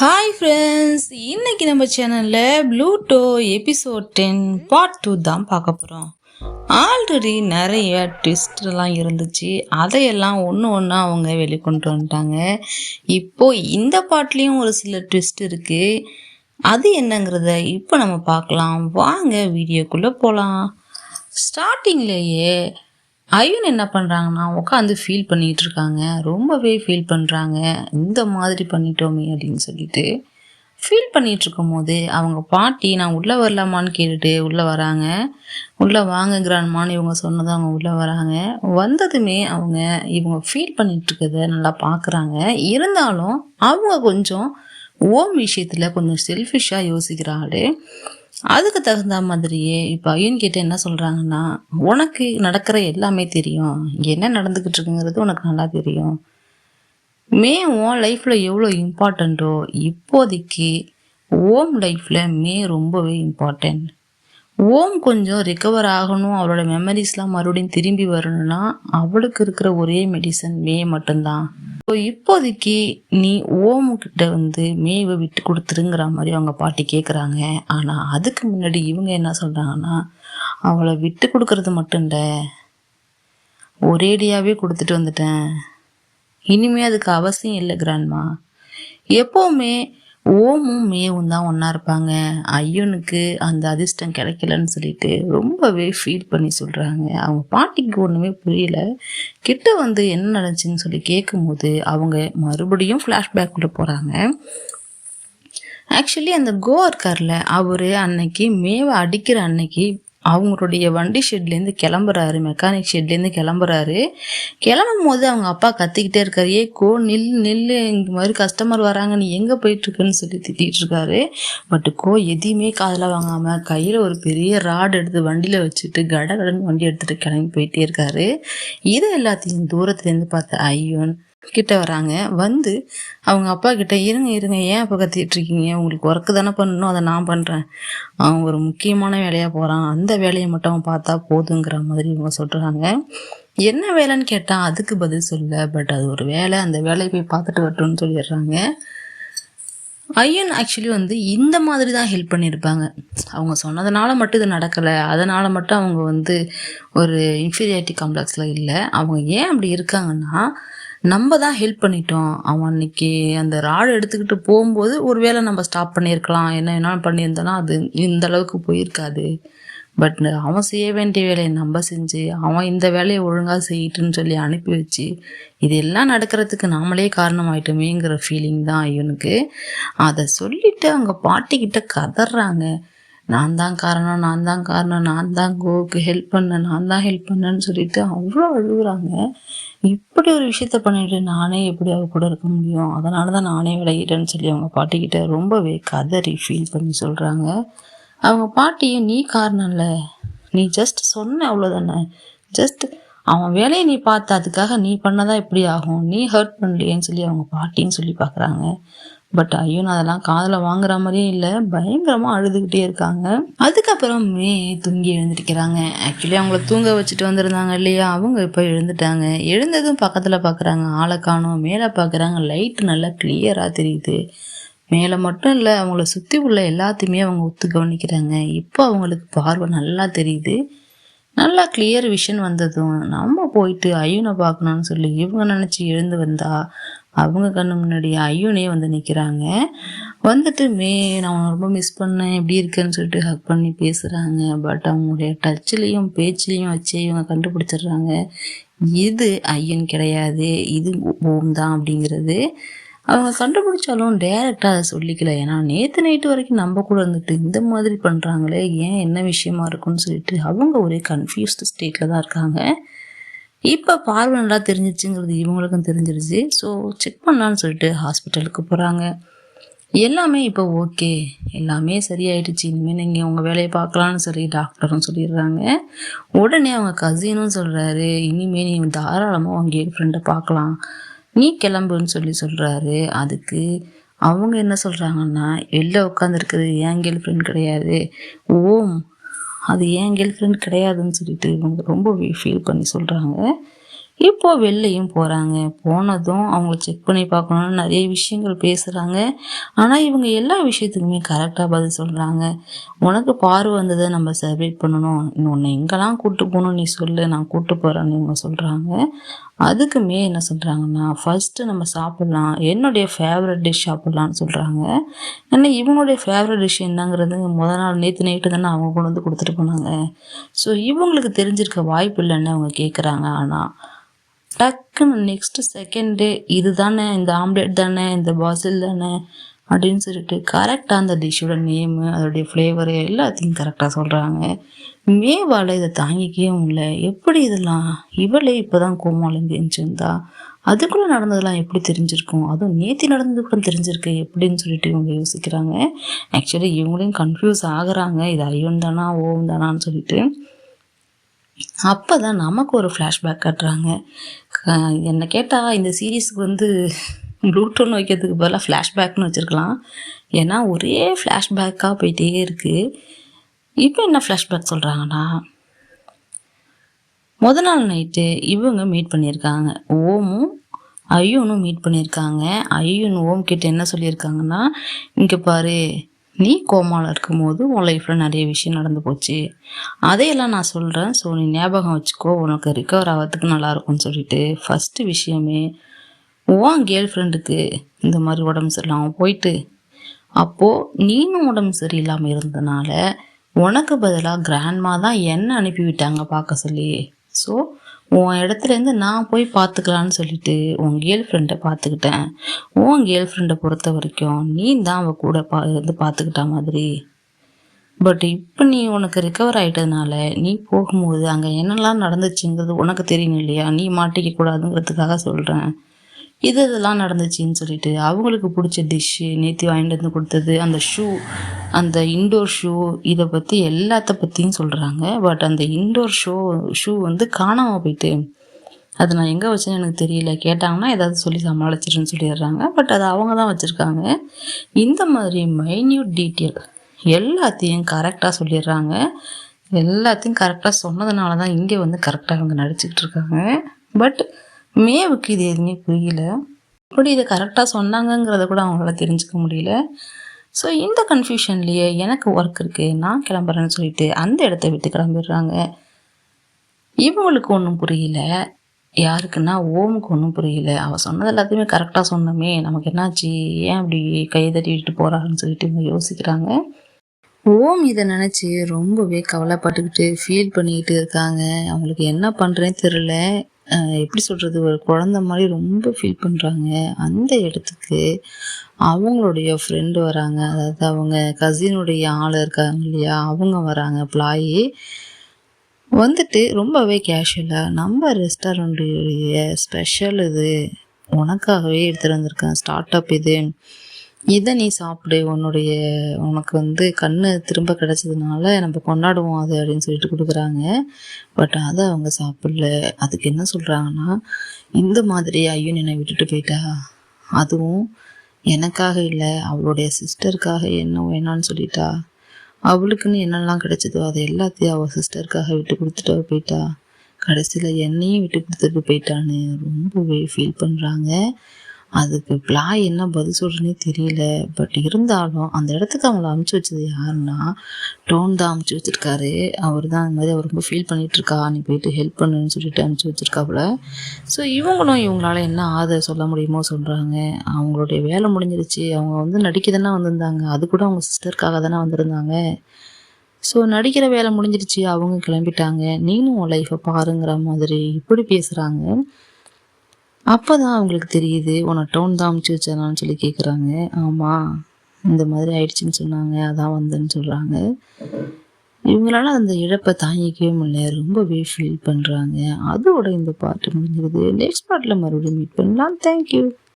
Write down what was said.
Hi friends இன்னைக்கு நம்ம சேனலில் Pluto episode ten part two தான் பார்க்க போகிறோம் ஆல்ரெடி நிறைய ட்விஸ்ட்லாம் இருந்துச்சு. அதையெல்லாம் ஒன்று ஒன்றா அவங்க வெளிக்கொண்டு வந்துட்டாங்க. இப்போ இந்த பாட்லேயும் ஒரு சில ட்விஸ்ட் இருக்குது அது என்னங்கிறத இப்போ நம்ம பார்க்கலாம். வாங்க வீடியோக்குள்ளே போகலாம் ஸ்டார்டிங்லேயே அயுன் என்ன பண்ணுறாங்கன்னா உட்காந்து ஃபீல் பண்ணிகிட்டு இருக்காங்க ரொம்பவே ஃபீல் பண்ணுறாங்க இந்த மாதிரி பண்ணிட்டோமே அப்படின்னு சொல்லிட்டு ஃபீல் பண்ணிகிட்டு இருக்கும்போது அவங்க பாட்டி நான் உள்ளே வரலாமான்னு கேட்டுட்டு உள்ளே வராங்க. உள்ளே வாங்கங்கிறான்மான்னு இவங்க சொன்னதும் அவங்க உள்ளே வராங்க. வந்ததுமே அவங்க இவங்க ஃபீல் பண்ணிகிட்டு நல்லா பார்க்குறாங்க இருந்தாலும் அவங்க கொஞ்சம் ஓம் விஷயத்தில் கொஞ்சம் செல்ஃபிஷாக யோசிக்கிறாள். அதுக்கு தகுந்த மாதிரியே இப்போ ஐயன் கிட்ட என்ன சொல்கிறாங்கன்னா உனக்கு நடக்கிற எல்லாமே தெரியும். என்ன நடந்துக்கிட்டு இருக்குங்கிறது உனக்கு நல்லா தெரியும். மே உன் லைஃப்பில் எவ்வளோ இம்பார்ட்டண்ட்டோ இப்போதைக்கு ஓம் லைஃப்பில் மே ரொம்பவே இம்பார்ட்டண்ட் ஓம் கொஞ்சம் ரிகவர் ஆகணும். அவளோட மெமரிஸ்லாம் மறுபடியும் திரும்பி வரணும்னா அவளுக்கு இருக்கிற ஒரே மெடிசன் மே மட்டும்தான். ஸோ இப்போதைக்கு நீ ஓமுக்கிட்ட வந்து மேவை விட்டு கொடுத்துருங்கிற மாதிரி அவங்க பாட்டி கேட்குறாங்க ஆனால் அதுக்கு முன்னாடி இவங்க என்ன சொல்கிறாங்கன்னா அவளை விட்டு கொடுக்கறது மட்டும் இல்லை ஒரேடியாகவே கொடுத்துட்டு வந்துட்டேன். இனிமே அதுக்கு அவசியம் இல்லை கிராண்ட்மா. எப்போவுமே ஓமும் மேவும் தான் ஒன்றா இருப்பாங்க. ஐயனுக்கு அந்த அதிர்ஷ்டம் கிடைக்கலன்னு சொல்லிட்டு ரொம்பவே ஃபீல் பண்ணி சொல்கிறாங்க அவங்க பாட்டிக்கு ஒன்றுமே புரியல. கிட்ட வந்து என்ன நடந்துச்சுன்னு சொல்லி கேட்கும்போது அவங்க மறுபடியும் ஃப்ளாஷ்பேக்குள்ளே போகிறாங்க ஆக்சுவலி அந்த கோ இருக்கார்ல அவர் அன்னைக்கு மேவை அடிக்கிற அன்னைக்கு அவங்களுடைய வண்டி ஷெட்லேருந்து கிளம்புறாரு மெக்கானிக் ஷெட்லேருந்து கிளம்புறாரு. கிளம்பும் போது அவங்க அப்பா கத்திக்கிட்டே இருக்காரு. ஏ கோ நில் நில் இந்த மாதிரி கஸ்டமர் வராங்க நீ எங்கே போயிட்டுருக்குன்னு சொல்லி திட்டிகிட்டு இருக்காரு. பட் கோ எதையுமே காதில் வாங்காமல் கையில் ஒரு பெரிய ராடு எடுத்து வண்டியில் வச்சுட்டு கட கடன்னு வண்டி எடுத்துகிட்டு கிளம்பி போயிட்டே இருக்காரு. இதை எல்லாத்தையும் தூரத்துலேருந்து பார்த்த ஐயோன் கிட்ட வராங்க. வந்து அவங்க அப்பா கிட்ட இருங்க இருங்க ஏன் அப்போ கத்திட்டு இருக்கீங்க? உங்களுக்கு ஒர்க்கு தானே பண்ணணும் அதை நான் பண்ணுறேன் அவன் ஒரு முக்கியமான வேலையாக போகிறான் அந்த வேலையை மட்டும் அவன் பார்த்தா போதுங்கிற மாதிரி இவங்க சொல்கிறாங்க என்ன வேலைன்னு கேட்டால் அதுக்கு பதில் சொல்ல பட் அது ஒரு வேலை. அந்த வேலையை போய் பார்த்துட்டு வரட்டும்னு சொல்லிடுறாங்க. ஐயன் ஆக்சுவலி வந்து இந்த மாதிரி தான் ஹெல்ப் பண்ணியிருப்பாங்க. அவங்க சொன்னதுனால மட்டும் இது நடக்கலை. அதனால் மட்டும் அவங்க வந்து ஒரு இன்ஃபீரியாரிட்டி காம்ப்ளெக்ஸில் இல்லை. அவங்க ஏன் அப்படி இருக்காங்கன்னா நம்ம தான் ஹெல்ப் பண்ணிட்டோம். அவன் அன்னைக்கு அந்த ராடு எடுத்துக்கிட்டு போகும்போது ஒருவேளை நம்ம ஸ்டாப் பண்ணியிருக்கலாம். என்ன என்ன பண்ணியிருந்தோன்னா அது இந்த அளவுக்கு போயிருக்காது. பட் அவன் செய்ய வேண்டிய வேலையை நம்ம செஞ்சு அவன் இந்த வேலையை ஒழுங்காக செய்யிட்டுன்னு சொல்லி அனுப்பி வச்சு இது எல்லாம் நடக்கிறதுக்கு நாமளே காரணமாயிட்டோமேங்கிற ஃபீலிங் தான் இவனுக்கு. அதை சொல்லிட்டு அவங்க பாட்டிக்கிட்ட கதறாங்க. நான் தான் காரணம் நான் தான் காரணம் நான் தான் கோவுக்கு ஹெல்ப் பண்ணேன் நான் தான் ஹெல்ப் பண்ணேன்னு சொல்லிட்டு அவ்வளோ அழுகுறாங்க. இப்படி ஒரு விஷயத்த பண்ணிட்டு நானே எப்படி அவ கூட இருக்க முடியும்? அதனால தான் நானே விளையிட்டேன்னு சொல்லி அவங்க பாட்டிக்கிட்ட ரொம்பவே கதறி ஃபீல் பண்ணி சொல்கிறாங்க அவங்க பாட்டியும் நீ காரணம் இல்லை நீ ஜஸ்ட் சொன்ன அவ்வளோதானே ஜஸ்ட் அவன் வேலையை நீ பார்த்த அதுக்காக நீ பண்ணதான் எப்படி ஆகும்? நீ ஹர்ட் பண்ணலையேன்னு சொல்லி அவங்க பாட்டின்னு சொல்லி பார்க்குறாங்க. பட் ஐயோ நான் அதெல்லாம் காதில் வாங்குற மாதிரியே இல்லை. பயங்கரமாக அழுதுகிட்டே இருக்காங்க. அதுக்கப்புறம் மே தூங்கி எழுந்திருக்கிறாங்க. ஆக்சுவலி அவங்கள தூங்க வச்சுட்டு வந்திருந்தாங்க இல்லையா? அவங்க இப்போ எழுந்துட்டாங்க. எழுந்ததும் பக்கத்தில் பார்க்குறாங்க ஆளை காணும். மேலே பார்க்குறாங்க லைட்டு நல்லா கிளியராக தெரியுது. மேலே மட்டும் இல்லை அவங்கள சுற்றி உள்ள எல்லாத்தையுமே அவங்க ஒத்து கவனிக்கிறாங்க. இப்போ அவங்களுக்கு பார்வை நல்லா தெரியுது. நல்லா கிளியர் விஷன் வந்ததும் நம்ம போயிட்டு ஐயனை பார்க்கணும்னு சொல்லி இவங்க நினச்சி எழுந்து வந்தா அவங்க கண்ணு முன்னாடி ஐயோனே வந்து நிற்கிறாங்க வந்துட்டு மே நான் ரொம்ப மிஸ் பண்ணேன். எப்படி இருக்கேன்னு சொல்லிட்டு ஹக் பண்ணி பேசுகிறாங்க பட் அவங்களுடைய டச்சிலையும் பேச்சுலேயும் வச்சு இவங்க கண்டுபிடிச்சிடுறாங்க. இது ஐயன் கிடையாது. இது ஓம் தான் அப்படிங்கிறது. அவங்க கண்டுபிடிச்சாலும் டேரெக்டாக அதை சொல்லிக்கல. ஏன்னா நேற்று நைட்டு வரைக்கும் நம்ம கூட இருந்துட்டு இந்த மாதிரி பண்ணுறாங்களே ஏன் என்ன விஷயமா இருக்குன்னு சொல்லிட்டு அவங்க ஒரே கன்ஃபியூஸ்டு ஸ்டேட்டில் தான் இருக்காங்க. இப்போ பார்வை நல்லா தெரிஞ்சிச்சுங்கிறது இவங்களுக்கும் தெரிஞ்சிருச்சு. ஸோ செக் பண்ணலான்னு சொல்லிட்டு ஹாஸ்பிட்டலுக்கு போகிறாங்க எல்லாமே இப்போ ஓகே எல்லாமே சரியாயிடுச்சு. இனிமேல் நீங்கள் உங்கள் வேலையை பார்க்கலான்னு சொல்லி டாக்டரும் சொல்லிடுறாங்க. உடனே அவங்க கசினும் சொல்கிறாரு இனிமேல் நீ தாராளமாக உங்கள் ஃப்ரெண்டை பார்க்கலாம். நீ கிளம்புன்னு சொல்லி சொல்கிறாரு அதுக்கு அவங்க என்ன சொல்கிறாங்கன்னா வெளில உட்காந்துருக்குது ஏன் கேர்ள் ஃப்ரெண்ட் கிடையாது? ஓம் அது ஏன் கேர்ள் ஃப்ரெண்ட் கிடையாதுன்னு சொல்லிட்டு இவங்க ரொம்ப ஃபீல் பண்ணி சொல்கிறாங்க இப்போ வெளிலையும் போகிறாங்க போனதும் அவங்கள செக் பண்ணி பார்க்கணுன்னு நிறைய விஷயங்கள் பேசுகிறாங்க ஆனால் இவங்க எல்லா விஷயத்துக்குமே கரெக்டாக பதில் சொல்கிறாங்க உனக்கு பார்வை வந்ததை நம்ம செலிப்ரேட் பண்ணணும். இன்னொன்று எங்கெல்லாம் கூப்பிட்டு போகணும் நீ சொல்லு நான் கூப்பிட்டு போகிறேன்னு இவங்க சொல்கிறாங்க அதுக்குமே என்ன சொல்கிறாங்கன்னா ஃபஸ்ட்டு நம்ம சாப்பிட்லாம். என்னுடைய ஃபேவரட் டிஷ் சாப்பிட்லான்னு சொல்கிறாங்க ஏன்னா இவங்களுடைய ஃபேவரட் டிஷ் என்னங்கிறது முதல் நாள் நேற்று நைட்டு தானே அவங்க கொண்டு வந்து கொடுத்துட்டு போனாங்க. ஸோ இவங்களுக்கு தெரிஞ்சிருக்க வாய்ப்பு இல்லைன்னு அவங்க கேட்குறாங்க ஆனால் டக்குன்னு நெக்ஸ்ட்டு செகண்டே இது தானே இந்த ஆம்லேட் தானே இந்த பாசில் தானே அப்படின்னு சொல்லிட்டு கரெக்டாக அந்த டிஷ்ஷோட நேமு அதோடைய ஃப்ளேவரு எல்லாத்தையும் கரெக்டாக சொல்கிறாங்க மேவால் இதை தாங்கிக்கவே முடியல எப்படி இதெல்லாம்? இவளே இப்போ தான் கோமாலேருந்து எழுந்திருந்தா அதுக்குள்ளே நடந்ததெல்லாம் எப்படி தெரிஞ்சிருக்கும்? அதுவும் நேத்தி நடந்தது கூட தெரிஞ்சிருக்கு. எப்படின்னு சொல்லிட்டு இவங்க யோசிக்கிறாங்க. ஆக்சுவலி இவங்களையும் கன்ஃபியூஸ் ஆகுறாங்க. இது ஐயோன் தானா ஓம் தானான்னு சொல்லிட்டு. அப்போ தான் நமக்கு ஒரு ஃப்ளாஷ்பேக் காட்டுறாங்க. என்னை கேட்டால் இந்த சீரீஸுக்கு வந்து ப்ளூடூன் வைக்கிறதுக்கு பதிலாக ஃப்ளாஷ்பேக்னு வச்சுருக்கலாம். ஏன்னா ஒரே ஃப்ளாஷ்பேக்காக போயிட்டே இருக்குது இப்போ என்ன ஃப்ளாஷ்பேக் சொல்கிறாங்கன்னா முத நாள் நைட்டு இவங்க மீட் பண்ணியிருக்காங்க. ஓமும் ஐயனும் மீட் பண்ணியிருக்காங்க. ஐயன் ஓம் கிட்ட என்ன சொல்லியிருக்காங்கன்னா இங்கே பாரு நீ கோமாவில் இருக்கும்போது உன் லைஃப்பில் நிறைய விஷயம் நடந்து போச்சு. அதையெல்லாம் நான் சொல்கிறேன் ஸோ நீ ஞாபகம் வச்சுக்கோ உனக்கு ரிக்கவர் ஆகிறதுக்கு நல்லாயிருக்கும்னு சொல்லிட்டு ஃபஸ்ட்டு விஷயமே உன் கேர்ள் ஃப்ரெண்டுக்கு இந்த மாதிரி உடம்பு சரியில்லாமல் போயிட்டு அப்போது நீனும் உடம்பு சரியில்லாமல் இருந்தனால உனக்கு பதிலாக கிராண்ட்மா தான் என்ன அனுப்பிவிட்டாங்க பார்க்க சொல்லி. ஸோ உன் இடத்துலேருந்து நான் போய் பார்த்துக்கலான்னு சொல்லிட்டு உன் கேர்ள் ஃப்ரெண்டை பார்த்துக்கிட்டேன். உன் கேர்ள் ஃப்ரெண்டை பொறுத்த வரைக்கும் நீ தான் அவள் கூட பா இருந்து பார்த்துக்கிட்ட மாதிரி. பட் இப்போ நீ உனக்கு ரிக்கவர் ஆகிட்டதுனால நீ போகும்போது அங்கே என்னெல்லாம் நடந்துச்சுங்கிறது உனக்கு தெரியும் இல்லையா? நீ மாட்டிக்க கூடாதுங்கிறதுக்காக சொல்கிறேன் இது இதெல்லாம் நடந்துச்சுன்னு சொல்லிட்டு அவங்களுக்கு பிடிச்ச டிஷ்ஷு நேற்று வாங்கிட்டு வந்து கொடுத்தது அந்த ஷூ அந்த இன்டோர் ஷூ இதை பற்றி எல்லாத்த பற்றியும் சொல்கிறாங்க பட் அந்த இன்டோர் ஷோ ஷூ வந்து காணாமல் போயிட்டு அது நான் எங்கே வச்சேன்னு எனக்கு தெரியல. கேட்டாங்கன்னா ஏதாவது சொல்லி சமாளிச்சிருன்னு சொல்லிடுறாங்க. பட் அது அவங்க தான் வச்சுருக்காங்க. இந்த மாதிரி மைன்யூட் டீட்டெயில் எல்லாத்தையும் கரெக்டாக சொல்லிடுறாங்க. எல்லாத்தையும் கரெக்டாக சொன்னதுனால தான் இங்கே வந்து கரெக்டாக அவங்க நடிச்சுக்கிட்டு இருக்காங்க. பட் மேவுக்கு இது எதுவுமே புரியல. எப்படி இதை கரெக்டாக சொன்னாங்கங்கிறத கூட அவங்களால தெரிஞ்சுக்க முடியல. ஸோ இந்த கன்ஃபியூஷன்லேயே எனக்கு ஒர்க் இருக்குது நான் கிளம்புறேன்னு சொல்லிட்டு அந்த இடத்த விட்டு கிளம்பிடுறாங்க. இவங்களுக்கு ஒன்றும் புரியல. யாருக்குன்னா ஓமுக்கு ஒன்றும் புரியல. அவள் சொன்னது எல்லாத்தையுமே கரெக்டாக சொன்னோமே. நமக்கு என்னாச்சு? ஏன் அப்படி கை தட்டிட்டு போகிறாருன்னு சொல்லிட்டு இவங்க யோசிக்கிறாங்க. ஓம் இதை நினச்சி ரொம்பவே கவலைப்பட்டுக்கிட்டு ஃபீல் பண்ணிக்கிட்டு இருக்காங்க. அவங்களுக்கு என்ன பண்ணுறேன்னு தெரில எப்படி சொல்கிறது ஒரு குழந்த மாதிரி ரொம்ப ஃபீல் பண்ணுறாங்க அந்த இடத்துக்கு அவங்களுடைய ஃப்ரெண்டு வராங்க. அதாவது அவங்க கசினுடைய ஆள் இருக்காங்க இல்லையா அவங்க வராங்க. பிளாயி வந்துட்டு ரொம்பவே கேஷுவலாக நம்ம ரெஸ்டாரண்ட்டுடைய ஸ்பெஷல் இது உனக்காகவே எடுத்துகிட்டு வந்திருக்கேன். ஸ்டார்ட் அப் இது. இதை நீ சாப்பிடு. உன்னுடைய உனக்கு வந்து கண் திரும்ப கிடச்சதுனால நம்ம கொண்டாடுவோம் அது அப்படின்னு சொல்லிட்டு கொடுக்குறாங்க. பட் அதை அவங்க சாப்பிடல. அதுக்கு என்ன சொல்கிறாங்கன்னா இந்த மாதிரி ஐயோ என்னை விட்டுட்டு போயிட்டா? அதுவும் எனக்காக இல்லை அவளுடைய சிஸ்டருக்காக என்ன வேணான்னு சொல்லிட்டா? அவளுக்குன்னு என்னெல்லாம் கிடைச்சதோ அதை எல்லாத்தையும் அவள் சிஸ்டருக்காக விட்டு கொடுத்துட்டு போயிட்டா? கடைசியில் என்னையும் விட்டு கொடுத்துட்டு போயிட்டான்னு ரொம்பவே ஃபீல் பண்ணுறாங்க அதுக்கு பிளாய் என்ன பதில் சொல்கிறேனே தெரியல. பட் இருந்தாலும் அந்த இடத்துக்கு அவங்கள அமுச்சு வச்சது யாருன்னா டோன் தான் அமுச்சு வச்சிருக்காரு. அவர் தான் அந்த மாதிரி அவர் ரொம்ப ஃபீல் பண்ணிகிட்ருக்கா நீ போயிட்டு ஹெல்ப் பண்ணுன்னு சொல்லிட்டு அமுச்சு வச்சிருக்காப்புல. ஸோ இவங்களும் இவங்களால என்ன ஆதரவு சொல்ல முடியுமோ சொல்கிறாங்க அவங்களுடைய வேலை முடிஞ்சிருச்சு. அவங்க வந்து நடிக்க தானே வந்திருந்தாங்க. அது கூட அவங்க சிஸ்டருக்காக தானே வந்திருந்தாங்க. ஸோ நடிக்கிற வேலை முடிஞ்சிருச்சு. அவங்க கிளம்பிட்டாங்க. நீனும் உன் லைஃப்பை பாருங்கிற மாதிரி இப்படி பேசுகிறாங்க அப்போ தான் அவங்களுக்கு தெரியுது உன்னை டவுன் தான் அமுச்சு வச்சானான்னு சொல்லி கேட்குறாங்க ஆமாம் இந்த மாதிரி ஆயிடுச்சுன்னு சொன்னாங்க அதான் வந்தேன்னு சொல்கிறாங்க இவங்களால அந்த இழப்பை தாங்கிக்கவே முடியல ரொம்பவே ஃபீல் பண்ணுறாங்க அதோட இந்த பாட்டு முடிஞ்சிருது. நெக்ஸ்ட் பாட்டில் மறுபடியும் மீட் பண்ணலாம். தேங்க்யூ